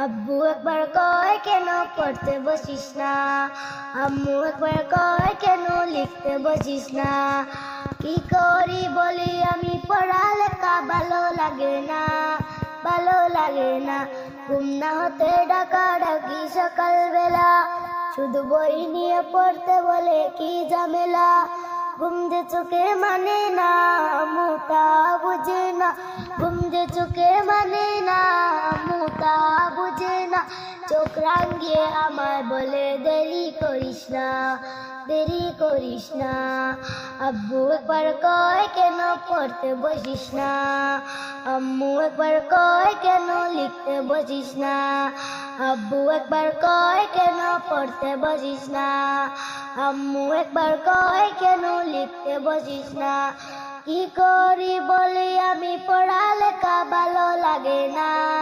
আব্বু একবার কয়, কেন পড়তে বসিস না? আম্মু একবার কয়, কেন লিখতে বসিস না? কি করি বলি, আমি পড়ালেখা ভালো লাগে না, ভালো লাগে না। ঘুম না হতে ডাকা ডাকি সকালবেলা, শুধু বই নিয়ে পড়তে বলে কি ঝামেলা? ঘুম যে চোখে মানে না মোটা বুঝে না। ঘুম যে চোখে মানে চোখ রাঙিয়ে আমায় বলে, দেরি করিস না, দেরি করিস না। আব্বু, একবার কয় কেন পড়তে বসিস না? আম্মু, একবার কয় কেন লিখতে বসিস না? আব্বু, একবার কয় কেন পড়তে বসিস না? আম্মু, একবার কয় কেন লিখতে বসিস না? কি করি বলি, আমি পড়ালেখা ভালো লাগে না।